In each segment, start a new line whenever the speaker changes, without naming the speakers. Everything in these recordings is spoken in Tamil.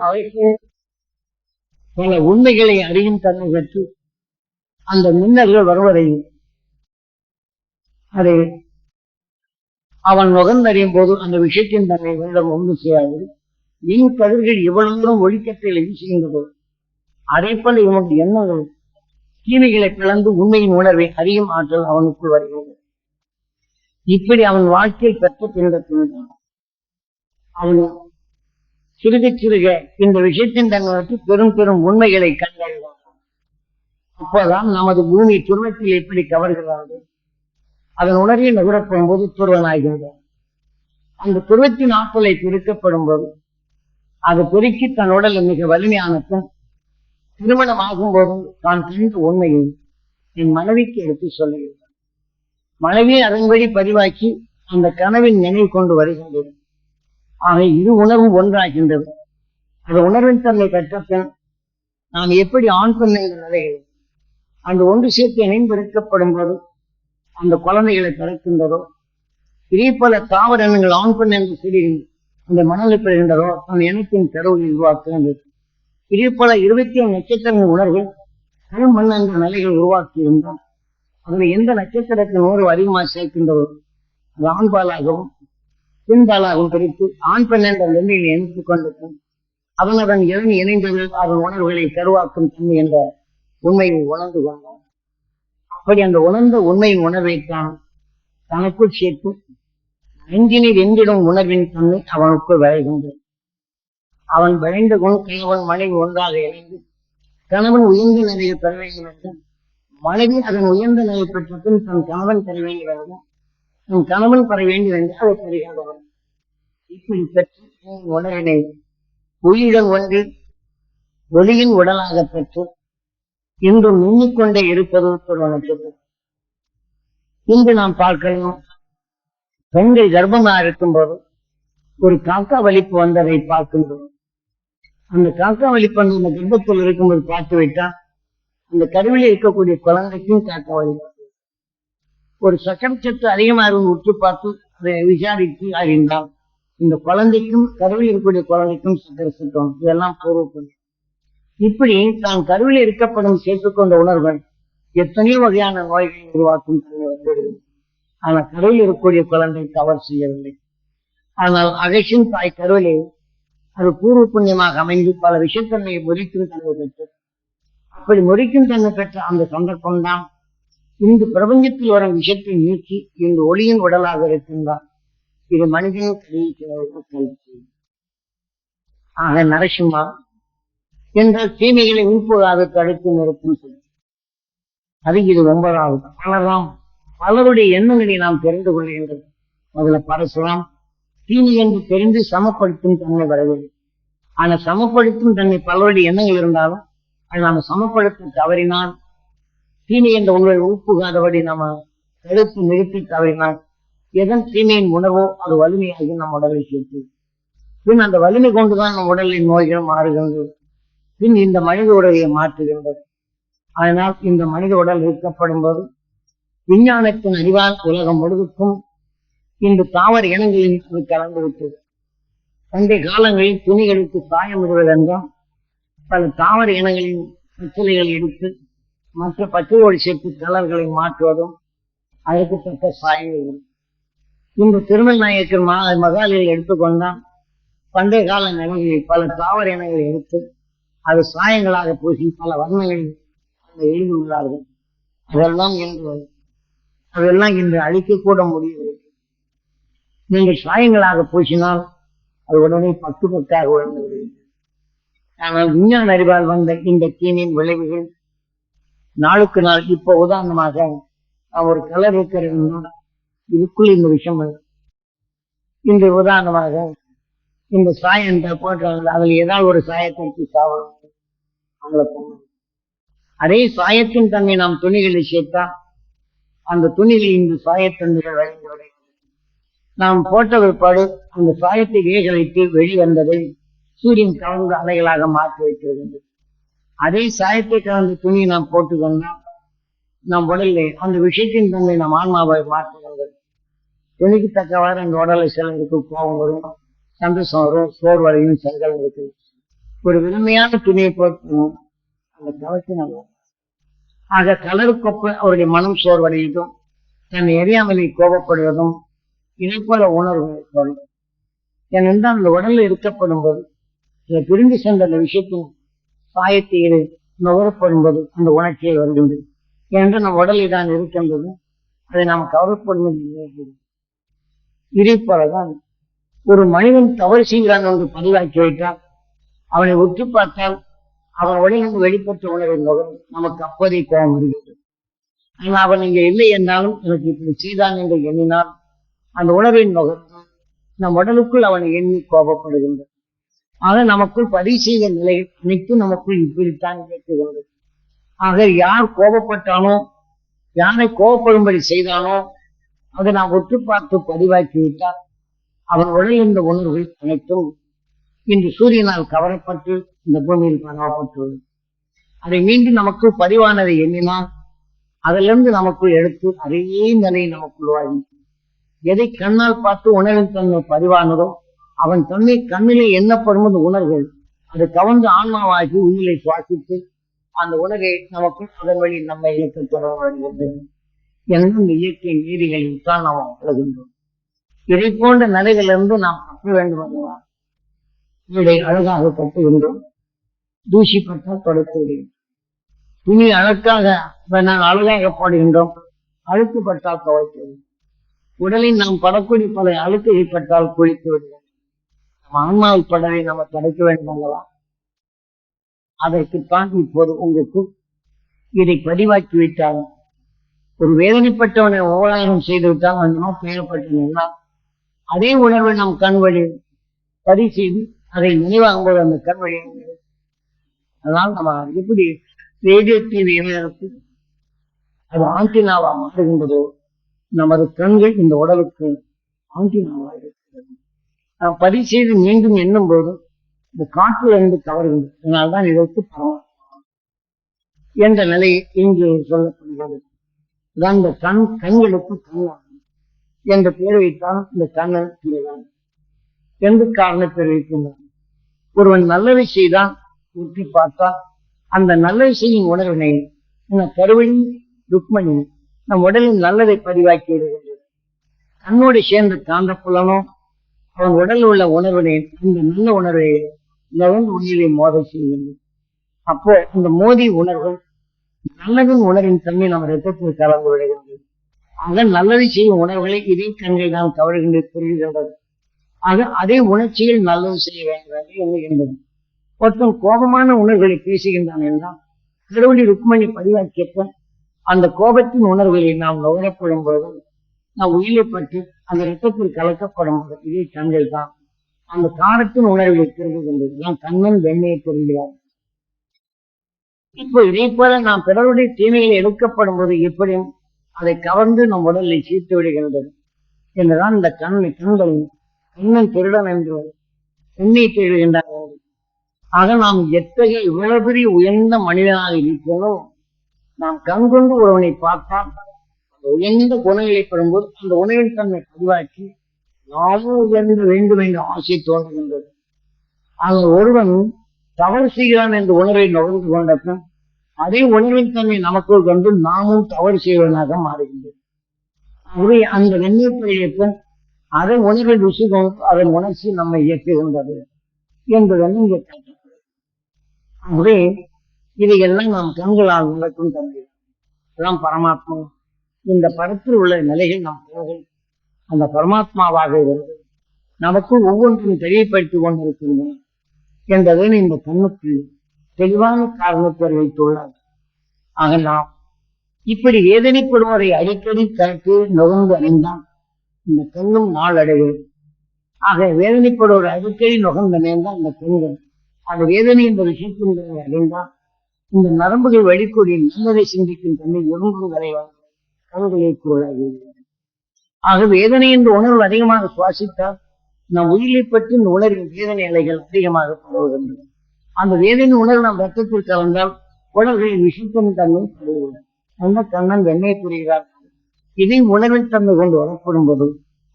அவைக்கு பல உண்மைகளை அறியும் தன்மை பெற்று அந்த மின்னர்கள் வருவதையும் அதை அவன் நுகர்ந்தறியும் போது அந்த விஷயத்தின் தன்னை வெள்ளம் ஒன்று செய்யாது. மின் கதிர்கள் இவ்வளவு தூரம் ஒளிக்கத்தில் வீசுகின்றதோ அதே போல இவனுடைய எண்ணங்கள் தீமைகளை பிளந்து உண்மையின் உணர்வை அறியும் ஆற்றல் அவனுக்குள் வருகிறது. இப்படி அவன் வாழ்க்கையில் பெற்ற பின்பற்றினான். அவன் சிறுக சிறுக இந்த விஷயத்தின் தங்களுக்கு பெரும் பெரும் உண்மைகளை கண்டறிவார்கள் அப்போதான் நமது பூமி துருவத்தில் எப்படி கவர்கிறார்கள்? அதன் உணர்வை நுகரப்படும் போது துருவனாகின்றான் அந்த துருவத்தின் ஆற்றலை பெருக்கப்படும் போது அது பெருக்கி தன் உடல் மிக வலிமையானதும் திருமணம் ஆகும் போதும் தான் கண்ட உண்மையை என் மனைவிக்கு எடுத்து சொல்லுகிறார் மனைவியை அதன்படி பதிவாக்கி அந்த கனவின் நினைவு கொண்டு வருகின்றது ஆக இரு உணர்வும் ஒன்றாகின்றது. அந்த உணர்வின் தன்மை பெற்ற பின் நாம் எப்படி ஆண் பெண் என்ற நிலையில் அந்த ஒன்று சேர்த்து இணைந்திருக்கப்படும் போது அந்த குழந்தைகளை பிறக்கின்றதோ இதே போல தாவரங்கள் ஆண் பெண் என்று சொல்லி அந்த மணலை பெறுகின்றதோ தன் இனத்தின் கருவை உருவாக்குகின்றது. இதே போல இருபத்தி ஏழு நட்சத்திரங்கள் உணர்வு கல் மண் என்ற நிலைகள் உருவாக்கி இருந்தால் அதில் எந்த நட்சத்திரத்தின் உணர்வு அதிகமாக சேர்க்கின்றதோ அது ஆண்பாலாகவும் பெண்பாலாகவும் பிரித்து ஆண் பெண் என்ற நிலையில் இணைத்துக் கொண்டிருக்கும். அவனுடன் இறங்கி இணைந்தது அதன் உணர்வுகளை கருவாக்கும் தன்மை என்ற உண்மையை உணர்ந்து கொண்டான். அப்படி அந்த உணர்ந்த உண்மையின் உணர்வைத்தான் தனக்குள் சேர்த்து நெஞ்சினை வெந்திடும் உணர்வின் தன்மை அவனுக்குள் விளைகின்றது. அவன் விளைந்த குண் கணவன் மனைவி ஒன்றாக இணைந்து கணவன் உயர்ந்த நிலையை பெற வேண்டும் என்றும் மனைவி அதன் உயர்ந்த நிலை பெற்ற பின் தன் கணவன் பெற வேண்டும். என்றும் உன் கணவன் பெற வேண்டும் என்று அதை பெறுகின்றவன் இப்படி பெற்று உடலினை உயிரிடம் ஒன்று ஒளியின் உடலாக பெற்று இன்றும் மின்னிக்கொண்டே இருப்பது ஒரு இன்று நாம் பார்க்கலாம் பெண்கள் கர்ப்பமா இருக்கும் போது ஒரு காக்கா வலிப்பு வந்ததை பார்க்கின்றோம். அந்த காக்கா வலிப்பு அந்த கர்ப்பத்தில் இருக்கும்போது பார்த்து விட்டால் அந்த கருவில இருக்கக்கூடிய குழந்தைக்கும் காக்கா வலிப்பு. ஒரு சக்கர சத்து அதிகமாக இருந்து உற்று பார்த்து அதை விசாரித்து அறிந்தால் இந்த குழந்தைக்கும் கருவில் இருக்கக்கூடிய குழந்தைக்கும் சக்கர சத்தம் இதெல்லாம் பூர்வப்படும் இப்படி தான் கருவில் இருக்கப்படும் சேர்த்துக்கொண்ட உணர்வுகள் எத்தனையோ வகையான நோய்களை உருவாக்கும் வந்துவிடுகிறது ஆனால் கருவில் இருக்கக்கூடிய குழந்தை தவறு செய்யவில்லை. ஆனால் அகசின் தாய் கருவிலே அது பூர்வ புண்ணியமாக அமைந்து பல விஷத்தன்மையை முறிக்கும் தன்மை பெற்று அப்படி முறிக்கும் தன்மை பெற்ற அந்த சந்தர்ப்பம்தான் இந்த பிரபஞ்சத்தில் வரும் விஷயத்தை நீக்கி இந்த ஒளியின் உடலாக இருக்கின்றார். இது மனிதன் கல்வி ஆக நரசிம்மா என்றால் தீமைகளை உள்புகாது தடுத்து நிறுத்தும் அது இது ஒன்பதாவது. பலராம் பலருடைய எண்ணங்களை நாம் தெரிந்து கொள்கின்றது முதல்ல பரசுராம் தீமை என்று தெரிந்து சமப்படுத்தும் தன்மை வரவில்லை ஆனா சமப்படுத்தும் தன்மை பலருடைய எண்ணங்கள் இருந்தாலும் அது நாம் சமப்படுத்த தவறினால் தீமை என்ற உங்களை உப்புகாதபடி நம்ம தடுத்து நிறுத்தி தவறினால் எதன் தீமையின் உணர்வோ அது வலிமையாகி நம் உடலை சேர்த்து பின் அந்த வலிமை கொண்டுதான் நம் உடலின் நோய்கள் மாறுகின்றது. பின் இந்த மனித உடலை மாற்றுகின்றது. அதனால் இந்த மனித உடல் இருக்கப்படும் போது விஞ்ஞானத்தின் அறிவால் உலகம் முழுவதுக்கும் இந்த தாவர இனங்களில் அது கலந்து பண்டைய காலங்களில் துணிகளுக்கு சாயம் விடுவதென்றால் பல தாவர இனங்களின் பிரச்சனைகள் எடுத்து மற்ற பச்சையோடு சேர்த்து கலர்களை மாற்றுவதும் அதற்கு தக்க சாயங்கள் இந்த திருமல் நாயக்கர் மகாலில் எடுத்துக்கொண்டால் பண்டைய கால நிலைகளில் பல தாவர இனங்களை எடுத்து அது சாயங்களாக பூசி பல வர்ணங்களில் எழுதியுள்ளார்கள் அதெல்லாம் இன்று அதெல்லாம் இன்று அழிக்கக்கூட முடியவில்லை. நீங்கள் சாயங்களாக பூசினால் அது உடனே பத்து பத்தாக உழந்து விடுகிறது. ஆனால் விஞ்ஞான அறிவால் வந்த இந்த தீனின் விளைவுகள் நாளுக்கு நாள் இப்ப உதாரணமாக நான் ஒரு கலர் இருக்கிறதுன்னா இதுக்குள்ள இந்த விஷயம் இருக்கு. இந்த உதாரணமாக இந்த சாயம் போட்டாங்க அதில் ஏதாவது ஒரு சாயத்தை எடுத்து சாவணும் அவங்கள போகணும் அதே சாயத்தின் தன்மை நாம் துணிகளை சேர்த்தா அந்த துணியில் இந்த சாயத்தன்மைகள் வழிந்து விடுகிறது நாம் போட்ட பிற்பாடு அந்த சாயத்தை வேக வைத்து வெளிவந்ததை சூரியன் கலந்து அலைகளாக மாற்றி வைத்திருக்கின்றது. அதே சாயத்தை கலந்த துணியை நாம் போட்டுக்கொண்டால் நம் உடலில் அந்த விஷயத்தின் தன்மை நம் ஆன்மாவை மாற்றுகின்றது துணிக்கு தக்கவாறு அந்த உடலை சிலருக்கு கோபம் வரும் சந்தோஷம் வரும் சோர்வடையும் செங்கல் இருக்கு ஒரு வெறுமையான துணியை போட்டு அந்த கவச்சினால் ஆக கலருக்கொப்ப அவருடைய மனம் சோர்வடைவதும் தன்னை எரியாமலை கோபப்படுவதும் இதை போல உணர்வு வரும். ஏனென்றால் அந்த உடலில் இருக்கப்படும் போது இதை பிரிந்து சென்ற அந்த விஷயத்தின் சாயத்தீரை நுகரப்படும்போது அந்த உணர்ச்சியை வருகின்றது என்று நம் உடலில் தான் இருக்கின்றது. அதை நாம் கவரப்படுவது இருப்பதுதான் ஒரு மனிதன் தவறு செய்கிறான் என்று பதிவாக்கி வைத்தால் அவனை உற்று பார்த்தால் அவன் உடலிருந்து வெளிப்பட்ட உணர்வின் நுகரும் நமக்கு அப்போதே கோபம் வருகிறது. ஆனால் அவன் இங்கே இல்லை என்றாலும் எனக்கு இப்படி செய்தான் என்று எண்ணினால் அந்த உணர்வின் நுகர்ந்து நம் உடலுக்குள் அவனை எண்ணி கோபப்படுகின்றது. ஆக நமக்குள் பதிவு செய்த நிலை அனைத்தும் நமக்குள் இப்படித்தான் கேட்குகின்றது ஆக யார் கோபப்பட்டானோ யாரை கோபப்படும்படி செய்தானோ அதை நாம் ஒற்று பார்த்து பதிவாக்கி விட்டால் அவன் உடல் இந்த உணர்வுகள் அனைத்தும் இன்று சூரியனால் கவரப்பட்டு இந்த பூமியில் பரவப்பட்டுள்ளது. அதை மீண்டும் நமக்கு பதிவானதை எண்ணினால் அதிலிருந்து நமக்குள் எடுத்து அதே நிலை நமக்குள் வாங்கி எதை கண்ணால் பார்த்து உணவின் தன்மை பதிவானதோ அவன் தன்மை கண்ணிலே எண்ணப்படும் அந்த உணர்வுகள். அது கவர்ந்து ஆன்மாவாக்கி உயிரை சுவாசித்து அந்த உணர்வை நமக்கு அதன் வழி நம்மை இயக்க தொடர்கிறது என்ற இந்த இயற்கை நீதிகளில் தான் நாம் அழகின்றோம் இதை போன்ற நிலைகளிலிருந்து நாம் தப்ப வேண்டும் அல்லவா? வீடை அழகாக கட்டுகின்றோம் தூசிப்பட்டால் தொடர்த்து விடுகின்றோம் துணி அழகாக நான் அழகாக போடுகின்றோம். அழுக்குப்பட்டால் துவைக்கிறது. உடலில் நாம் படக்கூடிய பல அழுக்கு ஏற்பட்டால் குளித்து விடுவோம். நம்ம படவை நம்ம கிடைக்க வேண்டுமல்லவா அதற்குத்தான் இப்போது உங்களுக்கு இதை பதிவாக்கி விட்டாலும் ஒரு வேதனைப்பட்டவனை ஓலாயனம் செய்து விட்டால் அந்த நோக்கம் அதே உணர்வை நம் கண் வழி பதிவு செய்து அதை நினைவாகும் போது அந்த கண் வழி அதனால் நம்ம எப்படி ரேடியோ டிவி அது ஆண்டினாவா மாறுகின்றதோ நமது கண்கள் இந்த உடலுக்கு ஆண்டினாவா இருக்கும் பதிவு செய்து மீண்டும் எண்ணும் போது இந்த காற்றில் இருந்து கவர்கின்றது அதனால்தான் இதற்கு பரவாயில்ல என்ற நிலை இங்கு சொல்லப்படுகிறது. அதான் இந்த கண் கண்களுக்கு கண்ணாகும் என்ற பெயர் வைத்தான் இந்த கண்ணன் எந்த காரண பெயர் வைக்கின்றான் ஒருவன் நல்லதை செய்தான் உற்றி பார்த்தா அந்த நல்லதை செய்யும் உணர்வினை இந்த கருவின் ருக்மணி நம் உடலில் நல்லதை பதிவாக்கி விடுகின்றது. கண்ணோடு சேர்ந்த காந்த புலனோ அவன் உடலில் உள்ள உணர்வினை அந்த நல்ல உணர்வை நலன் உயிரை மோத செய்கின்றது அப்போ இந்த மோதி உணர்வு நல்லதன் உணர்வின் தன்மை நம் ரத்தத்தில் கலந்து விடுகின்றது ஆக நல்லதை செய்யும் உணர்வுகளை இதே கண்கள் நாம் கவர்கின்றது புரிகின்றது. ஆக அதே உணர்ச்சியில் நல்லது செய்ய வேண்டும் என்று எண்ணுகின்றது. ஒருத்தன் கோபமான உணர்வுகளை பேசுகின்றான் என்றால் கடவுளி ருக்மணி பதிவாக்கியப்ப அந்த கோபத்தின் உணர்வுகளை நாம் நுகரப்படும் போது நாம் உயிரை பற்றி அந்த ரத்தத்தில் கலக்கப்படும் இதே கண்கள் தான். அந்த காரத்தின் உணர்வுகளை திரும்புகின்றது நாம் கண்ணன் வெண்மையை தெரிகிறார் இப்போ இதே போல நாம் பிறருடைய தீமைகள் எடுக்கப்படும் போது எப்படியும் அதை கவர்ந்து நம் உடலை சீர்த்து விடுகின்றது. என்றுதான் இந்த கண் கண்களும் கண்ணன் திருடன் என்று எண்ணெய் தேடுகின்றார்கள். ஆக நாம் எத்தகைய இவ்வளவு பெரிய உயர்ந்த மனிதனாக இருக்கிறோம் நாம் கண் கொண்டு ஒருவனை பார்த்தால் உயர்ந்த குணங்களை பெறும்போது அந்த உணவின் தன்மை பதிவாக்கி நாமும் உயர்ந்து வேண்டும் என்ற ஆசை தோன்றுகின்றது. ஆக ஒருவன் தவறு செய்கிறான் என்ற உணர்வை நுகர்ந்து கொண்டப்ப அதே உணர்வின் தன்மை நமக்குள் கொண்டு நாமும் தவறு செய்வனாக மாறுகின்றது. ஆகவே அந்த வெண்ணீர் அதை உணர்வை ருசி கொண்டு அதன் உணர்ச்சி நம்மை இயக்குகின்றது என்பதன் இங்கே காட்டப்படுகிறது ஆகவே இதையெல்லாம் நாம் கண்களால் நடக்கும் தன்மை. எல்லாம் பரமாத்மா. இந்த படத்தில் உள்ள நிலைகள் நாம் போகும். அந்த பரமாத்மாவாக இருந்து நமக்கு ஒவ்வொன்றும் தெரியப்படுத்திக் கொண்டிருக்கின்றன என்பதை இந்த கண்ணுக்கு தெளிவான காரணத்தை வைத்துள்ளார் ஆக நாம் இப்படி வேதனைப்படுவதை அடிக்கடி கருத்து நுகர்ந்து அறிந்தான் இந்த கண்ணும் நாளடைவு ஆக வேதனைப்படுவது அடிக்கடி நுகர்ந்து அணைந்தான் இந்த கண்கள் அந்த வேதனை என்ற விஷயத்தின் அறிந்தால் இந்த நரம்புகள் வழிக்கூடிய நல்லதை சிந்திக்கும் தன்மை ஒருங்கும் வரைவாங்க கண்களை குரலாகி ஆக வேதனை என்ற உணர்வு அதிகமாக சுவாசித்தால் நம் உயிரை பற்றி இந்த உணர்வின் வேதனை அலைகள் அதிகமாக பரவுகின்றன. அந்த வேதனை உணர்வு நம் ரத்தத்தில் கலந்தால் உடல்களின் விஷயத்தின் தன்மை பரவுகிறது அந்த கண்ணன் வெண்ணை புரிகிறார் இதை உணர்வின் தன்மை கொண்டு வரப்படும் போது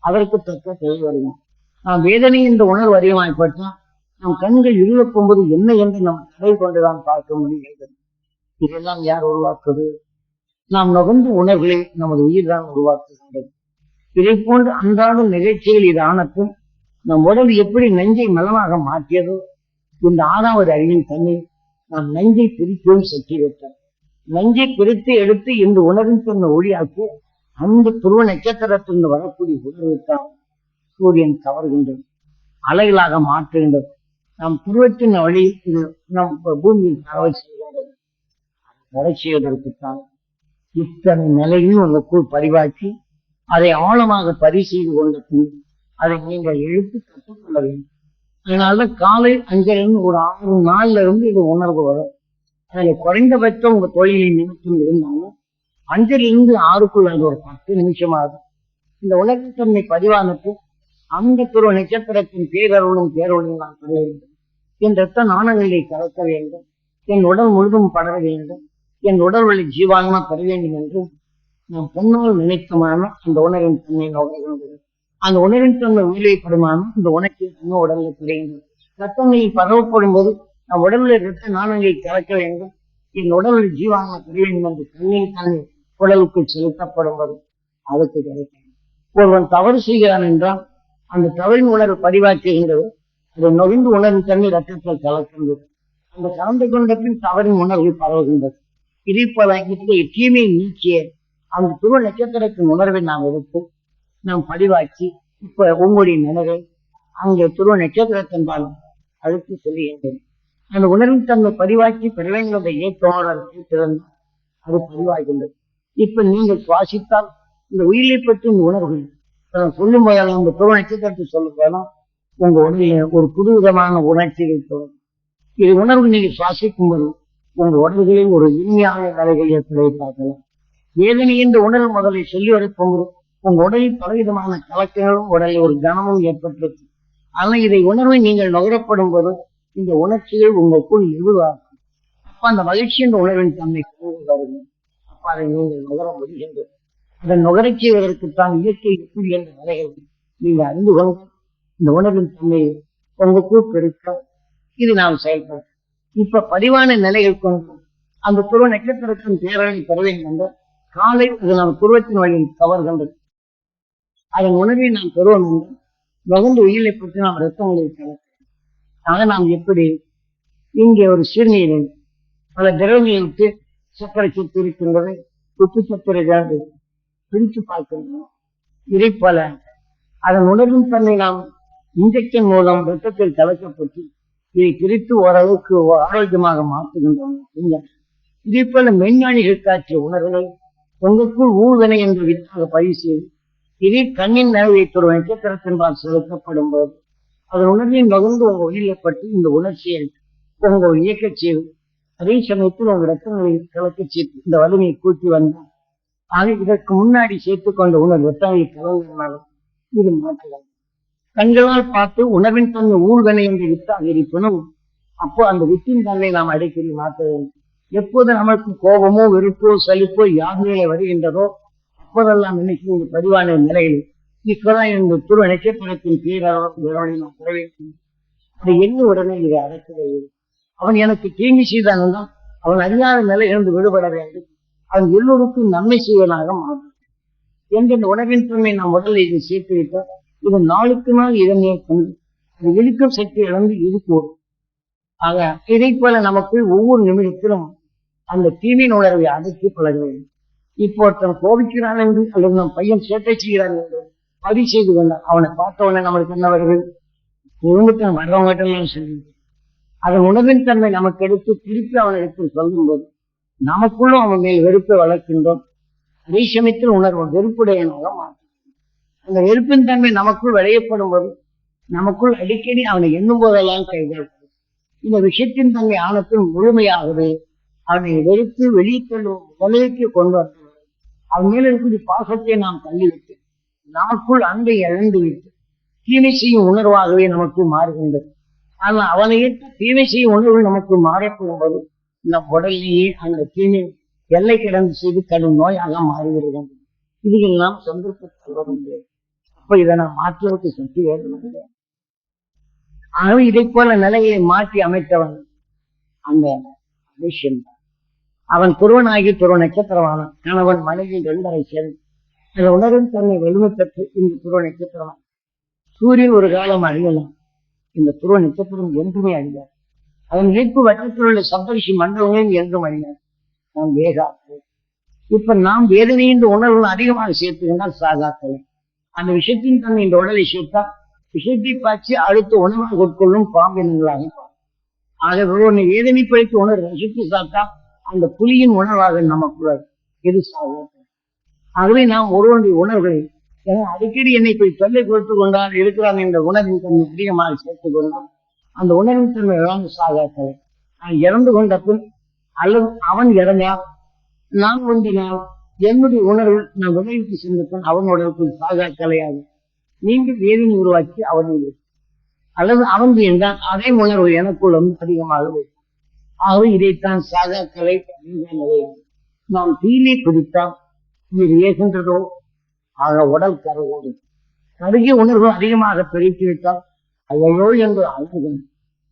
அதற்கு தக்க தேவை வருவோம் நாம் வேதனை என்ற உணர்வு அதிகமாகப்பட்டால் நம் கண்கள் இருளப்பும் போது என்ன என்று நம் கடை கொண்டுதான் பார்க்க முடியும் இதெல்லாம் யார் உருவாக்குவது நாம் நுகர்ந்த உணர்வுகளை நமது உயிர் தான் உருவாக்குகின்றது. இதை போன்ற அன்றாட நிகழ்ச்சிகள் இது ஆனத்தும் நம் உடல் எப்படி நெஞ்சை மலமாக மாற்றியதோ இந்த ஆறாவது அறிவின் தண்ணீர் நாம் நெஞ்சை பிரிக்கவும் சக்தி வைத்தோம் நெஞ்சை பிரித்து எடுத்து இந்த உணர்வின் சொன்ன ஒளியாக்கி அந்த துருவ நட்சத்திரத்திலிருந்து வரக்கூடிய உணர்வுத்தான் சூரியன் கவர்கின்றது. அலைகளாக மாற்றுகின்றது. நம் துருவத்தின் வழி இது நம் பூமியில் பரவ செய்கின்றது. வர செய்வதற்குத்தான் இத்தனை நிலையும் உங்களுக்குள் பதிவாக்கி அதை ஆழமாக பரிசீலித்து கொண்ட பின் அதை நீங்கள் எழுத்து கற்றுக்கொள்ள வேண்டும். அதனால காலை அஞ்சிலிருந்து ஒரு ஆறு நாள்ல இருந்து இது உணர்வு வரும். அதுல குறைந்தபட்சம் உங்க தொழிலை நிமித்தம் இருந்தாலும் அஞ்சிலிருந்து ஆறுக்குள்ள அது ஒரு பத்து நிமிஷம் ஆகும் இந்த உலகத்தன்மை பதிவானது அந்த துருவ நட்சத்திரத்தின் பேரருளும் பேரொழியும் நான் பெற வேண்டும். என் ரத்த நாணங்களை கலக்க வேண்டும். என் உடல் முழுதும் படர வேண்டும். என் உடல் வழி ஜீவான்மா பெற வேண்டும் என்று நான் பொன்னால் நினைத்தமான அந்த உணரின் தன்மை நோக்குகின்றது அந்த உணரின் தன்மை உயிரிழப்படுமான அந்த உணர்ச்சி தன்மை உடல்ல கிடைக்கின்றது ரத்தங்களில் பரவப்படும் போது நம் உடலில் இரத்த நாணங்களை திறக்க வேண்டும். என் உடலில் ஜீவான்மா பெற வேண்டும் என்று கண்ணின் தன்னை உடலுக்குள் செலுத்தப்படும் போது அதுக்கு கிடைக்கும். ஒருவன் தவறு செய்கிறான் என்றால் அந்த தவறின் உணர்வு பதிவாக்குகின்றது. அதை நொழிந்து உணர்வின் தன்மை ரத்தத்தில் கலக்கின்றது. அந்த கலந்து கொண்ட பின் தவறின் உணர்வு பரவுகின்றது. இதே போல தீமையை நீக்கிய அந்த துருவ நட்சத்திரத்தின் உணர்வை நாம் எடுத்து நாம் பதிவாக்கி இப்ப உங்களுடைய நினைவை அங்கே துருவ நட்சத்திரத்தின் அழுத்தி சொல்லுகின்றேன். அந்த உணர்வின் தன்மை பதிவாக்கி பிறவைங்களுடைய ஏற்றோனருக்கு திறந்து அது பதிவாகின்றது. இப்ப நீங்கள் சுவாசித்தால் இந்த உயிரை பற்றி இந்த உணர்வு நான் சொல்லும் போதெல்லாம் அந்த துருவ நட்சத்திரத்தை சொல்லும் போதெல்லாம் உங்க உடலில் ஒரு புதுவிதமான உணர்ச்சிகள் தோணும் இது உணர்வு நீங்க சுவாசிக்கும் போது உங்க உடல்களில் ஒரு இனிமையான நிலைகள் ஏற்பதை பார்க்கலாம். வேதனை என்ற உணர்வு முதலை சொல்லி வரைக்கும் போது உங்க உடலில் பலவிதமான கலக்கங்களும் உடலில் ஒரு கனமும் ஏற்பட்டிருக்கு. ஆனால் இதை உணர்வை நீங்கள் நுகரப்படும் போது இந்த உணர்ச்சிகள் உங்களுக்குள் எதுவாகும் அப்ப அந்த மகிழ்ச்சி என்ற உணர்வின் தன்மை வருங்க அப்ப அதை நீங்கள் நுகர முடிகின்றது அதை நுகரச் செய்வதற்குத்தான் இயற்கை எப்படி என்ற நிலைகள் நீங்கள் அறிந்து கொண்டு இந்த உணர்வின் தன்மையை உங்களுக்குள் பெருக்க இது நாம் செயல்படும் இப்ப பதிவான நிலைகள் கொண்டு அந்த துருவ நட்சத்திரத்தின் பேரணி பெற வேண்டும் காலை அது நம் துருவத்தின் வழியில் கவர்கின்றது. அதன் உணர்வை நாம் பெறுவோம் என்று வகுந்து உயிரை பற்றி நாம் ரத்தங்களை கலக்கிறோம் ஆக நாம் எப்படி இங்கே ஒரு சிறுநீரில் பல திரவங்களுக்கு விட்டு சக்கரை சத்து இருக்கின்றது உப்பு சத்து ஏதாவது பிரித்து பார்க்கின்றோம். இதை போல அதன் உணர்வின் தன்னை நாம் இன்ஜெக்ஷன் மூலம் ரத்தத்தில் கலக்கப்பட்டு இதை பிரித்து ஓரளவுக்கு ஆரோக்கியமாக மாற்றுகின்றன இதே போல மெஞ்ஞானிகள் காற்றிய உணர்வினை உங்களுக்குள் ஊழ்வினை என்று வித்தாக பதிவு செய்து இதே கண்ணின் நிலவை ஒரு திறத்தின்பால் செலுத்தப்படும் போது அதன் உணர்வின் மகிழ்ந்து உங்க உயிரிழப்பட்டு இந்த உணர்ச்சியை உங்க இயக்க செய்து அதே சமயத்தில் உங்க ரத்தங்களை கலக்க சேர்த்து இந்த வலிமையை கூட்டி வந்தால் ஆக இதற்கு முன்னாடி சேர்த்து கொண்ட உணர்வு ரத்தங்களை கலந்தாலும் இது மாற்றலாம். கண்களால் பார்த்து உணவின் தன்மை ஊழ்வனை என்று வித்து இருப்பினும் அப்போ அந்த வித்தின் தன்னை நாம் அடிக்கடி மாற்ற வேண்டும் எப்போது நமக்கு கோபமோ வெறுப்போ சலிப்போ யாருமே வருகின்றதோ அப்போதெல்லாம் இன்னைக்கு இந்த பதிவான நிலையில் இப்பதான் இந்த துருவ நட்சத்திரத்தின் பேரவனை நாம் பெற வேண்டும். அதை உடனே இதை அடக்கிறது அவன் எனக்கு தீங்கு செய்தான் அவன் அறியாத நிலை இருந்து விடுபட வேண்டும். அவன் எல்லோருக்கும் நன்மை செய்வனாக மாறும். என்ற உணவின் தன்மை நாம் உடலில் சேர்த்து விட்டால் இது நாளுக்கு நாள் இதனை கொண்டு அது இழுக்கும் சக்தி இழந்து இருக்கும் ஆக இதை போல நமக்கு ஒவ்வொரு நிமிடத்திலும் அந்த தீவின் உணர்வை அடக்கி பழக வேண்டும். இப்போ ஒருத்தன் கோபிக்கிறான் என்று அல்லது நம் பையன் சேட்டை செய்கிறான் என்று பதிவு செய்து கொண்டான் அவனை பார்த்த உடனே நம்மளுக்கு என்ன வருது? குடும்பத்தில் வர்றவங்கிட்ட சொல்லி. அதன் உணர்வின் தன்மை நமக்கு எடுத்து திருப்பி அவன் எடுத்து சொல்லும் போது நமக்குள்ளும் அவன் மேல் வெறுப்பை வளர்க்கின்றோம். அதே சமயத்தில் உணர்வு வெறுப்புடைய மாற்றும் அந்த வெறுப்பின் தன்மை நமக்குள் விளையப்படும் போது நமக்குள் அடிக்கடி அவனை எண்ணும் போதெல்லாம் கைகள். இந்த விஷயத்தின் தன்மை ஆனத்தில் முழுமையாகவே அவனை வெறுத்து வெளியே தள்ளும் நிலைக்கு கொண்டு வந்தவர் அவன் மேல இருக்கக்கூடிய பாசத்தை நாம் தள்ளிவிட்டு நமக்குள் அன்பை இழந்து விட்டு தீமை செய்யும் உணர்வாகவே நமக்கு மாறுகின்றது. ஆனால் அவனை தீமை செய்யும் உணர்வு நமக்கு மாறப்படும் போது நம் உடலிலேயே அந்த தீமை எல்லை கிடந்து செய்து கடும் நோயாக மாறிவிடுகின்றது. இதுக்கெல்லாம் சந்தர்ப்பத்தில் வரும் அப்ப இதை நான் மாற்றுவதற்கு சக்தி வேணும் ஆகவே இதை போல நிலையை மாற்றி அமைத்தவன் அந்த விஷயம் அவன் குருவனாகி துருவ நட்சத்திரமான கணவன் மனைவி ரெண்டரை சேர்ந்து அந்த உணர்வின் தன்னை வலிமை பெற்று இந்த துருவ நட்சத்திரம் சூரியன் ஒரு காலம் அழியலாம். இந்த துருவ நட்சத்திரம் என்றுமே அழியாது. அதன் ஈர்ப்பு வட்டத்தில் உள்ள சப்தரிஷி மண்டலங்களும் என்றும் அழியாது. நாம் வேகா இப்ப நாம் வேதனை என்ற உணர்வுகள் அதிகமாக சேர்த்துக்கின்றால் சாகாத்தலை அந்த விஷயத்தின் தன்மை இந்த உடலை சேர்த்தா விஷயத்தை பாய்ச்சி அடுத்த உணவாக உட்கொள்ளும் பாம்பினங்களாக ஆகவே ஒன்று வேதனை படைத்து உணர்வு ரசித்து சாப்பிட்டா அந்த புலியின் உணர்வாக நமக்கு எது சாகும் ஆகவே நாம் ஒருவனுடைய உணர்வுகளை ஏன்னா அடிக்கடி என்னை போய் தொல்லை கொடுத்து கொண்டால் இருக்கிறான் என்ற உணர்வின் தன்மை அதிகமாக சேர்த்துக் கொண்டால் அந்த உணர்வின் தன்மை இழந்து சாகாக்களை நான் இறந்து கொண்ட பின் அல்லது அவன் இறந்தால் நான் ஒன்றினால் என்னுடைய உணர்வு நான் உதவிக்கு சென்றுத்தான் அவனோட சாகா உடலுக்கு சாகாக்கலையாக நீங்கள் வேதனை உருவாக்கி அவனை அல்லது அவன் என்றால் அதே உணர்வு எனக்குள் வந்து அதிகமாக ஆகவே இதைத்தான் கலை நாம் தீயிலே பிடித்தால் இது ஏகின்றதோ ஆக உடல் கருவோடு. கருகிய உணர்வு அதிகமாக பெருக்கி விட்டால் ஐயோ என்று அழுகும்.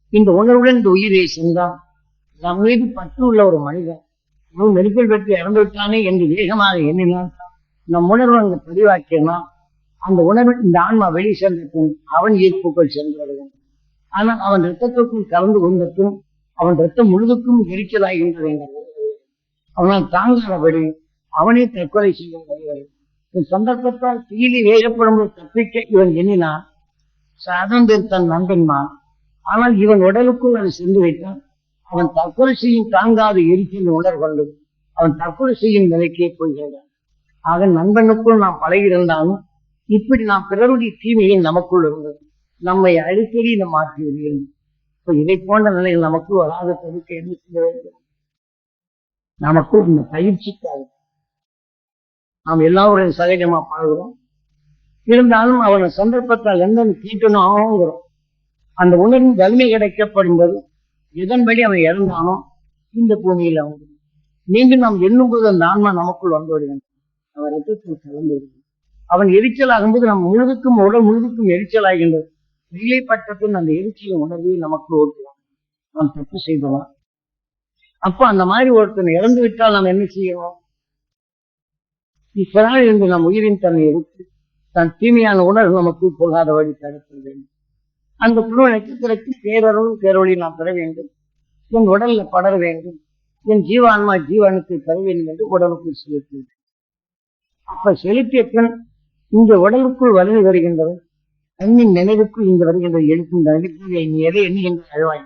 இந்த உணர்வுடன் இந்த உயிரை சென்றால் நம் மீது பற்று உள்ள ஒரு மனிதன் இவன் மெடிக்கல் பெற்று இறந்து விட்டானே என்று வேகமாக எண்ணினால் நம் உணர்வு அங்கு பதிவாக்கினா அந்த உணர்வு இந்த ஆன்மா வெளி சென்ற பின் அவன் ஈர்ப்புக்குள் சென்று வருகிறான் ஆனால் அவன் ரத்தத்துக்குள் கலந்து கொண்ட பின் அவன் ரத்தம் முழுதுக்கும் எரிச்சலாகின்றது என்ற அவனால் தாங்காதபடி அவனே தற்கொலை செய்ய வருகிறது சந்தர்ப்பத்தால் தீலி வேகப்படும் தப்பிக்க இவன் எண்ணினான். சாதந்தின் தன் நண்பன்மா ஆனால் இவன் உடலுக்குள் அது சென்று வைத்தான் அவன் தற்கொலை செய்யும் தாங்காத எரிச்சல் உணர் கொண்டு அவன் தற்கொலை செய்யும் நிலைக்கே போகிறான் ஆக நண்பனுக்குள் நாம் பழகியிருந்தாலும் இப்படி நாம் பிறருடைய தீமையை நமக்குள் இருந்தது. நம்மை அடிக்கடி நம் மாற்றி இப்ப இதை போன்ற நிலையில் நமக்கு வராத தவிர்க்க என்ன செய்ய வேண்டும்? நமக்கு இந்த பயிற்சிக்காக நாம் எல்லாருடைய சகஜமா பழகிறோம். இருந்தாலும் அவன சந்தர்ப்பத்தால் என்னன்னு கேட்டணும் ஆகுங்கிறோம் அந்த உணர்வின் வலிமை கிடைக்கப்படும்போது எதன்படி அவன் இறந்தானோ இந்த பூமியில் அவன் நீங்கள் நாம் எண்ணும்போது அந்த ஆன்மா நமக்குள் வந்து விடுகின்றன அவன் ரத்தத்தில் கலந்து அவன் எரிச்சல் ஆகும்போது நம் முழுதுக்கும் உடல் முழுதுக்கும் எரிச்சல் ஆகின்றது நிலைப்பட்ட பின் அந்த எரிச்சலின் உணர்வை நமக்கு ஓட்டுவான் நாம் தப்பு செய்தவா? அப்ப அந்த மாதிரி ஒருத்தன் இறந்து விட்டால் நாம் என்ன செய்யணும்? இப்பதான் இருந்து நம் உயிரின் தன்னை எடுத்து தன் தீமையான உணர்வு நமக்கு போகாத வழி தடுக்க வேண்டும். அந்த புழு நட்சத்திரத்தில் பேரருள் பேரொழி நான் பெற வேண்டும். என் உடல்ல படர வேண்டும். என் ஜீவான்மா ஜீவனுக்கு பெற வேண்டும் என்று உடலுக்குள் செலுத்தி. அப்ப செலுத்திய பின் இந்த உடலுக்குள் வலிமை வருகின்றது. கண்ணின் நினைவுக்குள் இங்கு வருகின்ற எழுத்தும் நினைப்பு நீ எதை எண்ணுகின்ற அழுவாய்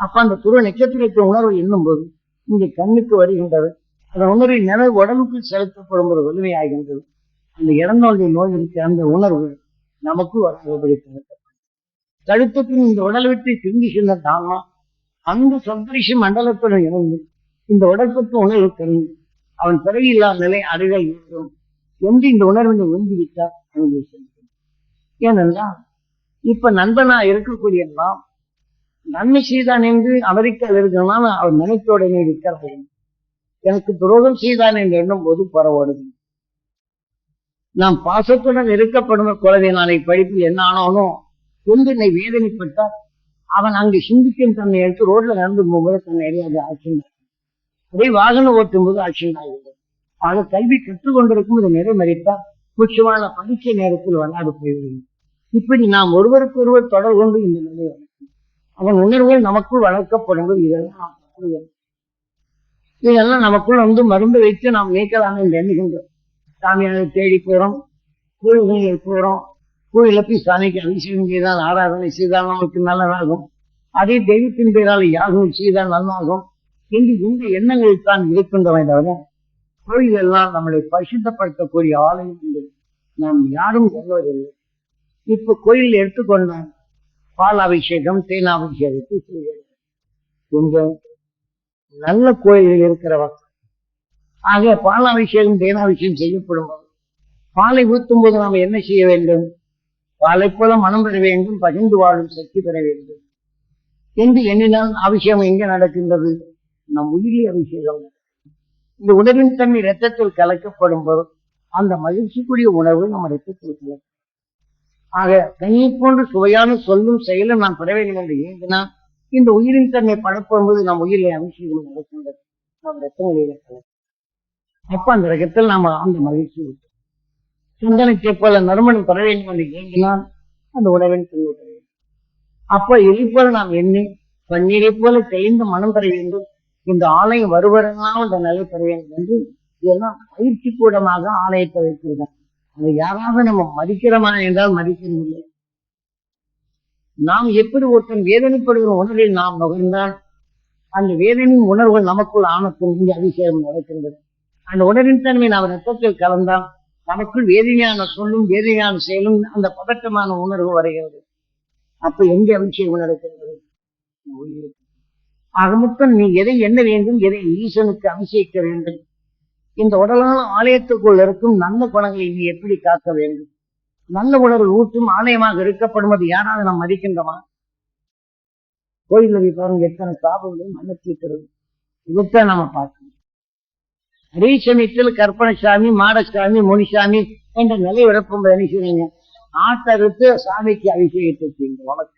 அப்ப அந்த துரு நட்சத்திரத்தின் உணர்வு எண்ணும் போது இங்கு கண்ணுக்கு வருகின்றது. அந்த உணர்வின் நினைவு உடலுக்குள் செலுத்தப்படும் ஒரு வலிமையாகின்றது. அந்த இறந்தோடைய நோய் இருக்கிற அந்த உணர்வு நமக்கு வரும்படி தழுத்தத்தின் இந்த உடல் விட்டு திரும்பி சென்ற அந்த சந்தரிஷ மண்டலத்துடன் இணைந்து இந்த உடற்புக்கு உணர்வு தரும். அவன் பிறகு இல்லாத நிலை அடைய இருக்கும் என்று இந்த உணர்வினை ஒன்றிவிட்டார் விட்டார் ஏனென்றால் இப்ப நண்பனா இருக்கக்கூடிய நாம் நன்மை செய்தான் என்று அமெரிக்காவில் இருக்கிறனால அவர் நினைத்தோடனே இருக்கிறது எனக்கு துரோகம் செய்தான் என்று எண்ணும் போது பரவாடுது நாம் பாசத்துடன் இருக்கப்படும் குழந்தை நாளை படிப்பில் என்ன ஆனானோ என்று என்னை வேதனைப்பட்டால் அவன் அங்கு சிந்திக்கும் தன்னை எடுத்து ரோட்ல நடந்து போகும்போது தன்னை அறியாது ஆக்சிடென்ட் அதே வாகனம் ஓட்டும் போது ஆக்சிடென்ட் ஆகிறது ஆக கல்வி கற்றுக்கொண்டிருக்கும் இதை நிறைமறித்தால் முக்கியமான பரீட்சை நேரத்தில் வராது போய்விடும். இப்படி நாம் ஒருவருக்கு ஒருவர் தொடர்பு கொண்டு இந்த நிலை வளர்க்கும் அவன் உணர்வுகள் நமக்குள் வளர்க்கப்படும் இதெல்லாம் இதெல்லாம் நமக்குள் வந்து மருந்து வைத்து நாம் நீக்கலாம் என்று எண்ணுகின்றோம். சாமியாரை தேடி போறோம் கோயில்களில் போறோம் கோயில போய் சாமிக்கு அபிஷேகம் செய்தால் ஆராதனை செய்தால் நமக்கு நல்லதாகும். அதே தெய்வத்தின் பெயரால் யாகம் செய்தால் நல்லாகும் என்று இந்த எண்ணங்கள் தான் இருக்கின்றவை தவிர கோயில் எல்லாம் நம்மளை பரிசுத்தப்படுத்தக்கூடிய ஆலயம் என்று நாம் யாரும் சொல்வதில்லை இப்ப கோயில் எடுத்துக்கொண்டால் பால் அபிஷேகம் தேனாபிஷேகத்தை செய்கிறது நல்ல கோயிலில் இருக்கிறவர் ஆக பால் அபிஷேகம் தேனாபிஷேகம் செய்யப்படும் போது பாலை ஊற்றும் போது நாம் என்ன செய்ய வேண்டும்? வாழைப்போல போல மனம் பெற வேண்டும் பகிர்ந்து வாழும் சக்தி பெற வேண்டும். என்று எண்ணினால் அபிஷேகம் எங்க நடக்கின்றது? நம் உயிரி அபிஷேகம். இந்த உணவின் தன்மை ரத்தத்தில் கலக்கப்படும் போது அந்த மகிழ்ச்சிக்குரிய உணவு நம்ம ரத்தத்தில் கலக்கும். ஆக கனியை போன்று சுவையான சொல்லும் செயலும் நாம் பெற வேண்டும் என்று இயங்கினால் இந்த உயிரின் தன்மை பழப்பும்போது நம் உயிரை அபிஷேகம் நடக்கின்றது நம் ரத்தங்களில் கலக்கும். அப்ப அந்த ரகத்தில் நாம அந்த மகிழ்ச்சி இருக்கும். சிந்தனைக்கு போல நறுமணம் பெற வேண்டும் என்று ஏங்கினால் அந்த உணவின் தன்மை பெற வேண்டும் அப்ப இதை போல நாம் எண்ணி பன்னீரை போல தெளிந்து மனம் பெற வேண்டும்? இந்த ஆலயம் வருவரெல்லாம் அந்த நிலை பெற வேண்டும் என்று இதெல்லாம் பயிற்சி கூடமாக ஆலயத்தை வைத்திருக்காங்க அதை யாராவது நம்ம மதிக்கிறோமா என்றால் மதிக்கிறதில்லை நாம் எப்படி ஒருத்தன் வேதனைப்படுகிற உணர்வில் நாம் நுகர்ந்தால் அந்த வேதனையின் உணர்வுகள் நமக்குள் ஆணத்தும் இங்கே அபிஷேகம் நடக்கின்றது. அந்த உணர்வின் தன்மை நாம் ரத்தத்தில் கலந்தால் நமக்குள் வேதனையான சொல்லும் வேதனையான செயலும் அந்த பதட்டமான உணர்வு வருகிறது. அப்ப எங்க அபிஷேகம் நடக்கிறது? ஆக மொத்தம் நீ எதை என்ன வேண்டும் எதை ஈசனுக்கு அபிஷேகிக்க வேண்டும்? இந்த உடலான ஆலயத்துக்குள் இருக்கும் நல்ல குணங்களை நீ எப்படி காக்க வேண்டும்? நல்ல உணர்வு ஊட்டும் ஆலயமாக இருக்கப்படுவது யாராவது நாம் மதிக்கின்றோமா கோயில் பாருங்க எத்தனை சாபங்களும் மன்னிச்சிருக்கிறது இதைத்தான் நாம பார்க்கணும். அதே சமயத்தில் கற்பனசாமி மாடசாமி முனிசாமி என்ற நிலை விடப்பும் என்ன செய்றீங்க? ஆட்டறுத்து சாமிக்கு அபிஷேகத்தை செய்யுங்க உனக்கு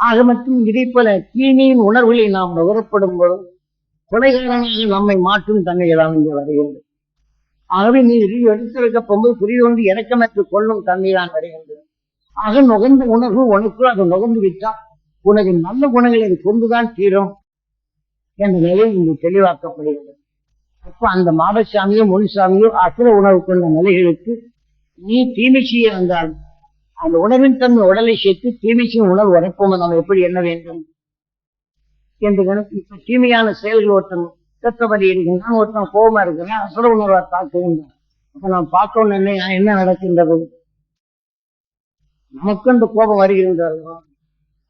ஆக மற்றும் இதை போல தீனியின் உணர்வுகளை நாம் நுகரப்படும் போது கொலைகாரனாக நம்மை மாற்றும் தன்மைகளாம் இங்கே வருகின்றது ஆகவே நீ இது எடுத்திருக்க போகும்போது புரிந்து கொண்டு இறக்கமற்று கொள்ளும் தன்மைதான் வருகின்றது ஆக நுகர்ந்த உணர்வு உனக்குள் அது நுகர்ந்து விட்டால் உனது நல்ல குணங்களை கொண்டுதான் தீரும். என்ற நிலை இங்கு தெளிவாக்கப்படுகிறது. அப்ப அந்த மாடசாமியோ முனிசாமியோ அசுர உணவு கொண்ட நிலைகளுக்கு நீ தீமை செய்ய வந்தால் அந்த உணவின் தன்மை உடலை சேர்த்து தீமை செய்யும் உணவு வரப்போம் நாம் எப்படி எண்ண வேண்டும்? என்று கணக்கு இப்ப தீமையான செயல்கள் ஒருத்தன் கத்தபடி இருக்கின்றான் ஒருத்தன் கோபமா இருக்கிறான் அசுர உணர்வை தாக்குகின்றான் அப்ப நாம் பார்க்கணும் என்ன என்ன நடக்கின்றது? நமக்கு அந்த கோபம் வருகின்றார்களோ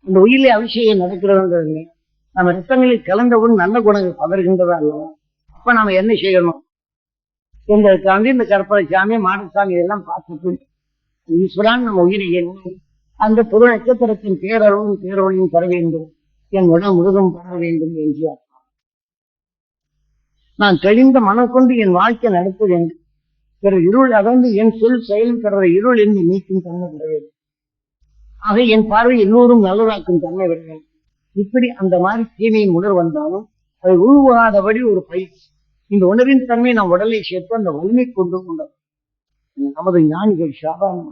அந்த உயிரிலே அபிஷேகம் நடக்கிறதுன்றது நம்ம ரத்தங்களில் கலந்தவுடன் நல்ல குணங்கள் பதறுகின்றதா அல்லவா அப்ப நாம என்ன செய்யணும்? எங்களுக்காண்டி இந்த கற்பனை சாமி மாடசாமி இதெல்லாம் பார்த்து ஈஸ்வரான் நம்ம உயிரை எண்ணி அந்த புது நட்சத்திரத்தின் பேரளவும் பேரொழியும் தர வேண்டும். என் உடல் முழுதும் பெற வேண்டும் என்று நான் தெளிந்த மனம் கொண்டு என் வாழ்க்கை நடத்த வேண்டும் பிற இருள் அகன்று என் சொல் செயல் பெற இருள் என்று நீக்கும் தன்மை பெற வேண்டும். ஆக என் பார்வை எல்லோரும் நல்லதாக்கும் தன்மை பெற வேண்டும். இப்படி அந்த மாதிரி தீமையின் உணர்வு வந்தாலும் அது உருவாகாதபடி ஒரு பயிற்சி. இந்த உணர்வின் தன்மை நம் உடலை சேர்த்து அந்த வலிமை கொண்டு கொண்டோம் நமது ஞானிகள் சாதாரண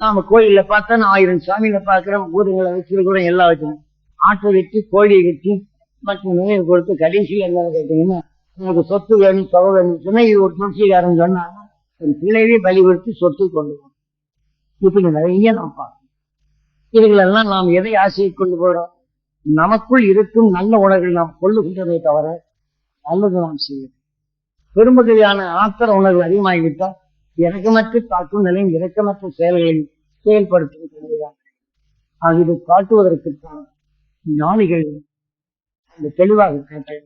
நாம கோயில்ல பார்த்தா நான் ஆயிரம் சாமியில பார்க்கிறோம் பூதங்களை வச்சிருக்கிறோம் எல்லாம் வச்சிருக்கோம் ஆட்டை வெட்டி கோழியை வெட்டி மற்றும் நினைவு கொடுத்து கடைசியில் என்ன கேட்டீங்கன்னா எனக்கு சொத்து வேணும் தொகை வேணும் சொன்னா இது ஒரு துளசிகாரன் சொன்னாங்க என் பிள்ளையே பலி கொடுத்து சொத்து கொண்டு போகணும். இப்படி நிறைய நாம் பார்க்கணும். இதுகளெல்லாம் நாம் எதை ஆசையை கொண்டு போறோம்? நமக்குள் இருக்கும் நல்ல உணர்வுகள் நாம் கொள்ளுகின்றதை தவிர நல்லது நாம் செய்யும் பெரும்பகுதியான ஆத்திர உணர்வு அதிகமாகிவிட்டால் இறக்கமற்ற தாக்கும் நிலையும் இறக்கமற்ற செயல்களை செயல்படுத்துகிறார் ஆகியவை காட்டுவதற்குத்தான் ஞானிகள் அந்த தெளிவாக காட்ட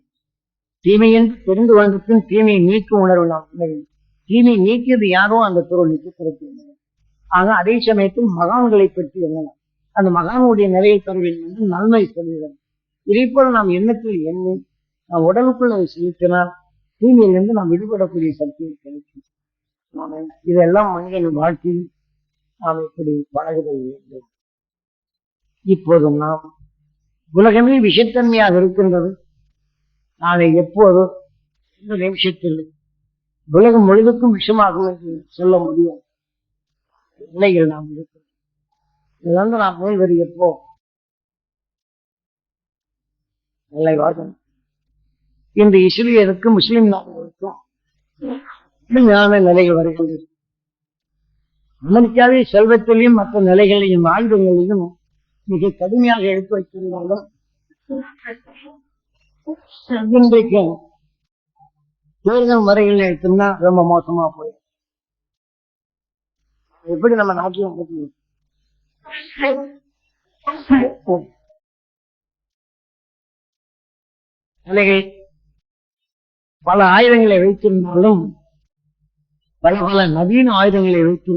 தீமையின் தெரிந்து கொண்டபின் தீமையை நீக்கும் உணர்வு நாம் உணர்வு தீமை நீக்கியது யாரோ அந்த பொருள் நிற்கிறது ஆக அதே சமயத்தில் மகான்களை பற்றி என்ன அந்த மகானுடைய நிறையை பெற வேண்டும் என்று நன்மை சொல்கிறது இதை போல நாம் எண்ணத்தில் எண்ணி நாம் உடலுக்குள் அதை செலுத்தினால் தீமையிலிருந்து நாம் விடுபடக்கூடிய சக்தியை கிடைக்கும். நாம் இதெல்லாம் மனிதன் வாழ்க்கையில் நாம் இப்படி பழகுதல் வேண்டும். இப்போது நாம் உலகமே விஷத்தன்மையாக இருக்கின்றது. நாளை எப்போது இந்த நிமிஷத்தில் உலகம் முழுவதுக்கும் விஷமாகும் என்று சொல்ல முடியும். நிலையில் நாம் இருக்கிறோம் இதிலிருந்து நான் மேல்வரி எப்போ நல்ல வாசம். இந்த இஸ்ரேலுக்கும் முஸ்லிம் நாடுகளுக்கும் ஞான நிலைகள் வருகின்றது. அமெரிக்காவே செல்வத்திலையும் மற்ற நிலைகளையும் ஆயுதங்களையும் மிக கடுமையாக எடுத்து வைத்திருந்தாலும் இன்றைக்கு தேர்தல் முறைகள் எடுத்தோம்னா ரொம்ப மோசமா போயிடும். எப்படி நம்ம நாட்டில் பத்தி பல ஆயுதங்களை வைத்திருந்தாலும் பல பல நவீன ஆயுதங்களை வைத்து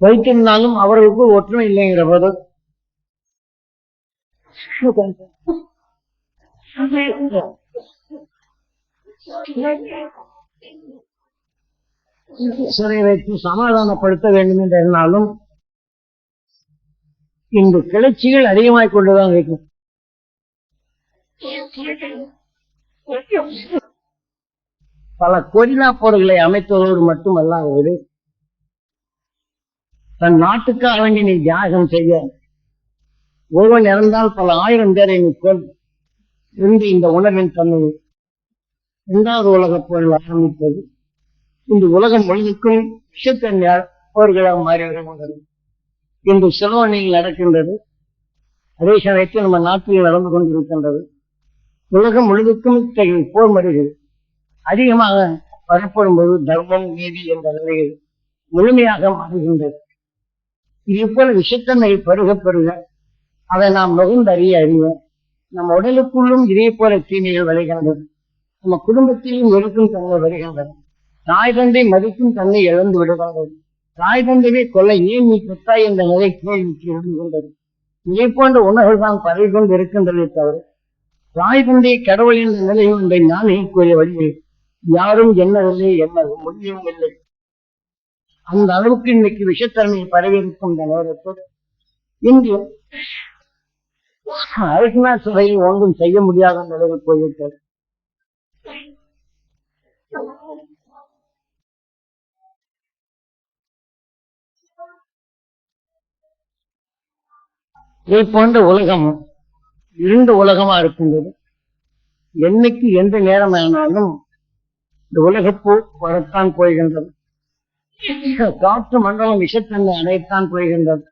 வைத்திருந்தாலும் அவர்களுக்கு ஒற்றுமை இல்லைங்கிற போது சிறை வைத்து சமாதானப்படுத்த வேண்டும் என்று எண்ணாலும் இந்த கிளர்ச்சிகள் அதிகமாகிக் கொண்டுதான் இருக்கும். பல கொரிலா போர்களை அமைத்ததோடு மட்டுமல்லாதது தன் நாட்டுக்காக வேண்டி நீ தியாகம் செய்ய ஒருவன் இறந்தால் பல ஆயிரம் பேரை நீ கொள் இருந்து இந்த உணர்வின் தன்மை இரண்டாவது உலகப் போரில் ஆரம்பித்தது. இந்த உலகம் முழுவதுக்கும் விஷத்தன்மையால் போர்களாக மாறி வருகின்றது இன்று சிலோனில் நடக்கின்றது. அதே சமயத்தில் நம்ம நாட்டில் நடந்து கொண்டிருக்கின்றது. உலகம் முழுவதுக்கும் இத்தகைய போர் முறைகள் அதிகமாக வரப்படும் போது தர்மம் நீதி என்ற நிலையில் முழுமையாக மாறுகின்றது. இது போல விஷத்தன்மை பருக பெருக அதை நாம் நுகர்ந்தறிய அறிவோம் நம் உடலுக்குள்ளும் இதே போல தீமைகள் வருகின்றது. நம்ம குடும்பத்திலும் இருக்கும் தன்மை வருகின்றது. தாய் தந்தை மதிக்கும் தன்னை இழந்து விடுகிறார்கள் தாய் தந்தையை கொல்ல ஏன் நீ பெற்றாய் என்ற நிலை கேள்விக்கு இருந்து கொண்டது. இதை போன்ற உணர்வுகள் தான் பரவி கொண்டு இருக்கின்றதே தவிர தாய் தந்தை கடவுள் என்ற நிலை ஒன்றை நானே கூறிய வழியில் யாரும் என்னவில்லை என்ன முடியவும் இல்லை. அந்த அளவுக்கு இன்னைக்கு விஷத்தன்மை பரவி இருக்கின்ற இந்த நேரத்தில் இன்று அரசினா சிறையில் ஒன்றும் செய்ய முடியாத நிலையில் போய்விட்டது. இதை போன்ற உலகம் இருண்ட உலகமா இருக்கின்றது. என்னைக்கு எந்த நேரம் ஆனாலும் இந்த உலகப்போ வரத்தான் போகின்றது. காற்று மண்டலம் விஷத்தன்மை அடையத்தான் போகின்றது.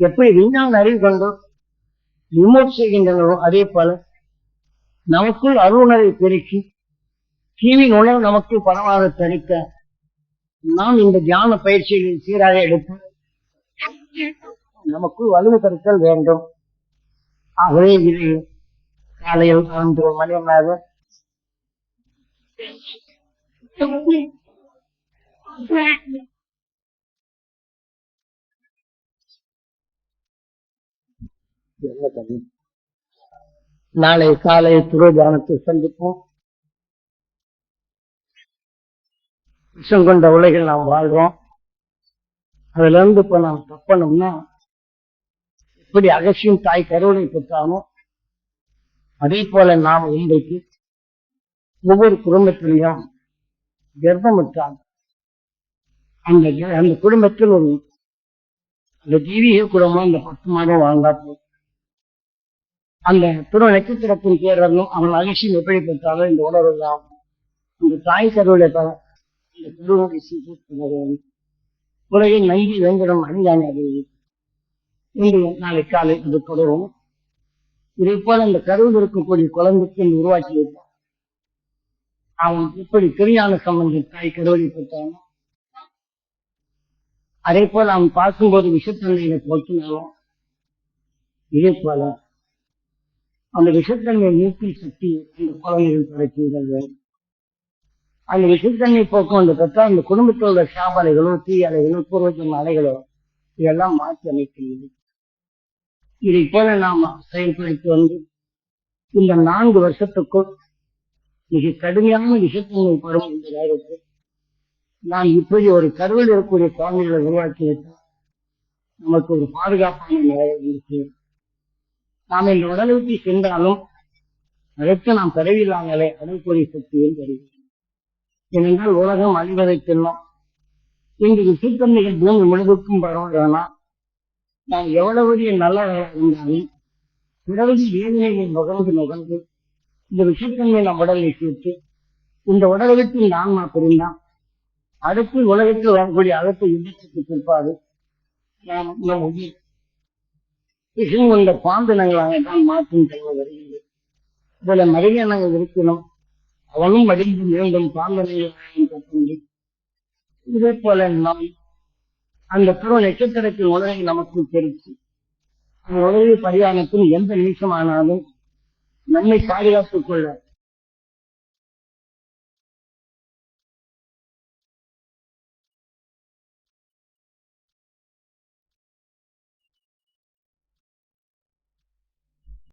எப்படி விஞ்ஞான அறிவு கொண்டு ரிமோட் செய்கின்றனரோ அதே போல நமக்குள் அருணரை பெருக்கி தீவின் உணர்வு நமக்கு பரவாத தடுக்க நாம் இந்த தியான பயிற்சிகளில் சீராக எடுத்து நமக்கு வலுவு பெருத்தல் வேண்டும். ஆகவே இது காலையில் பதினொன்று மணி நேரம் நாளை காலை துரு சந்திப்போம். விஷம் கொண்ட உலகில் நாம் வாழ்றோம் அதுல இருந்து இப்ப நாம் தப்பணும்னா எப்படி அகசியம் தாய் கருவனை பெற்றானோ? அதே போல நாம் இன்றைக்கு ஒவ்வொரு குடும்பத்திலையும் கர்ப்பமிட்டாங்க அந்த அந்த குடும்பத்தில் ஒரு அந்த தெய்வீக குடும்பம் அந்த பத்து மாதம் வாழ்ந்தா போதும். அந்த துணை நட்சத்திரத்தின் பேரனும் அவன் அகசியம் எப்படி பெற்றாலும் இந்த உணர்வு தான் அந்த தாய் கருவில தான் இந்த குருவனுடைய சீக்கிரம் உலகில் நங்கி வெங்கடம் அணியான் அது இன்று நாளை காலை இது தொடரும். இதை போல அந்த கருவில் இருக்கக்கூடிய குழந்தைக்கு உருவாக்கி வைத்தான் அவன் எப்படி திருஞான சம்பந்த தாய் கருவறை பெற்றானோ அதே போல அவன் பார்க்கும்போது விஷத்தன்மையை போக்கினாலும் இதே போல அந்த விஷத்தன்மை நீக்கும் சக்தி அந்த குழந்தைகள் கிடைக்கிறது அந்த விஷத்தன்மை போக்கும் அந்த பெற்றால் அந்த குடும்பத்தோட சாபலைகளோ தீ அலைகளோ பூர்வஜன்ம அலைகளோ இதெல்லாம் மாற்றி அமைக்கிறது இதை போல நாம் செயல்படுத்தி வந்து இந்த நான்கு வருஷத்துக்குள் மிக கடுமையான விஷத்தன்மை படும் இந்த நேரத்தில் நான் இப்படி ஒரு கருவில் இருக்கக்கூடிய குழந்தைகளை உருவாக்கி வைத்தால் நமக்கு ஒரு பாதுகாப்பான நிலை இருக்கு நாம் இந்த உடலுக்கு சென்றாலும் அதற்கு நாம் பிறவில்லாமலே அடக்கூடிய சக்தியும் தருகிறோம் ஏனென்றால் உலகம் அழிவதை செல்லும். இன்று விஷத்தன்மைகள் பூமி முழுவதுக்கும் பரவுகிறனா நாம் எவ்வளவு பெரிய நல்லவர்களாக இருந்தாலும் பிறகு வேதனையை நுகர்ந்து நுகர்ந்து இந்த விஷயத்தன்மை நம் உடலை சேர்த்து இந்த உடலை நான் மாத்திருந்தான் அடுத்து உலகத்தில் வரக்கூடிய அகத்தை யுத்தத்துக்கு பிற்பாடு நாம் நம் உயிர் விஷயம் கொண்ட பாந்தனங்களாக தான் மாற்றும் தன்மை வருகிறது. இதுல நாங்கள் இருக்கணும் அவனும் மடிந்து மீண்டும் பாம்பனை இதே போல நாம் அந்த துருவ நட்சத்திரத்தின் உலகை நமக்கு தெரிவித்து அந்த உலகை பரிகாரத்தில் எந்த நிமிஷமானாலும் நம்மை பாதுகாத்துக் கொள்ள